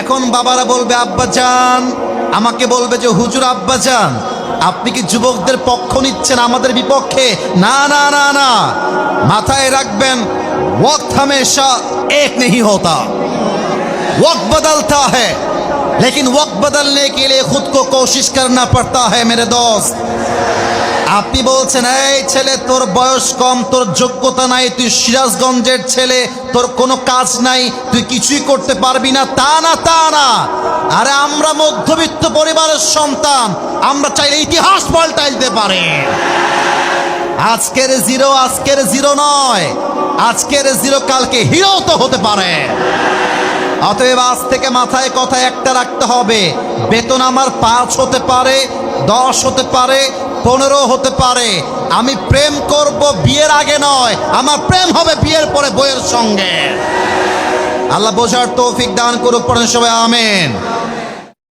এখন বাবারা বলবে আব্বাজান আমাকে বলবে যে হুজুর আব্বাজান আপনি কি যুবকদের পক্ষ নিচ্ছেন আমাদের বিপক্ষে না না না না মাথায় রাখবেন ওয়াক্ত हमेशा एक नहीं होता वक्त बदलता है लेकिन वक्त बदलने के लिए खुद को कोशिश करना पड़ता है मेरे दोस्त আপনি বলছেন, এই ছেলে, তোর বয়স কম, তোর যোগ্যতা নাই, তুই সিরাজগঞ্জের ছেলে, তোর কোনো কাজ নাই, তুই কিছুই করতে পারবি না। তা না তা না। আরে আমরা মধ্যবিত্ত পরিবারের সন্তান, আমরা চাইলে ইতিহাস পাল্টাইতে পারে। আজকের জিরো আজকের জিরো নয়। আজকের জিরো কালকে হিরো তো হতে পারে। অতএব আজ থেকে মাথায় কথা একটা রাখতে হবে। বেতন আমার পাঁচ হতে পারে, দশ হতে পারে, পনেরো হতে পারে। আমি প্রেম করব বিয়ের আগে নয়, আমার প্রেম হবে বিয়ের পরে বইয়ের সঙ্গে। আল্লাহ বোঝার তৌফিক দান করুক, পড়েন সবাই, আমেন।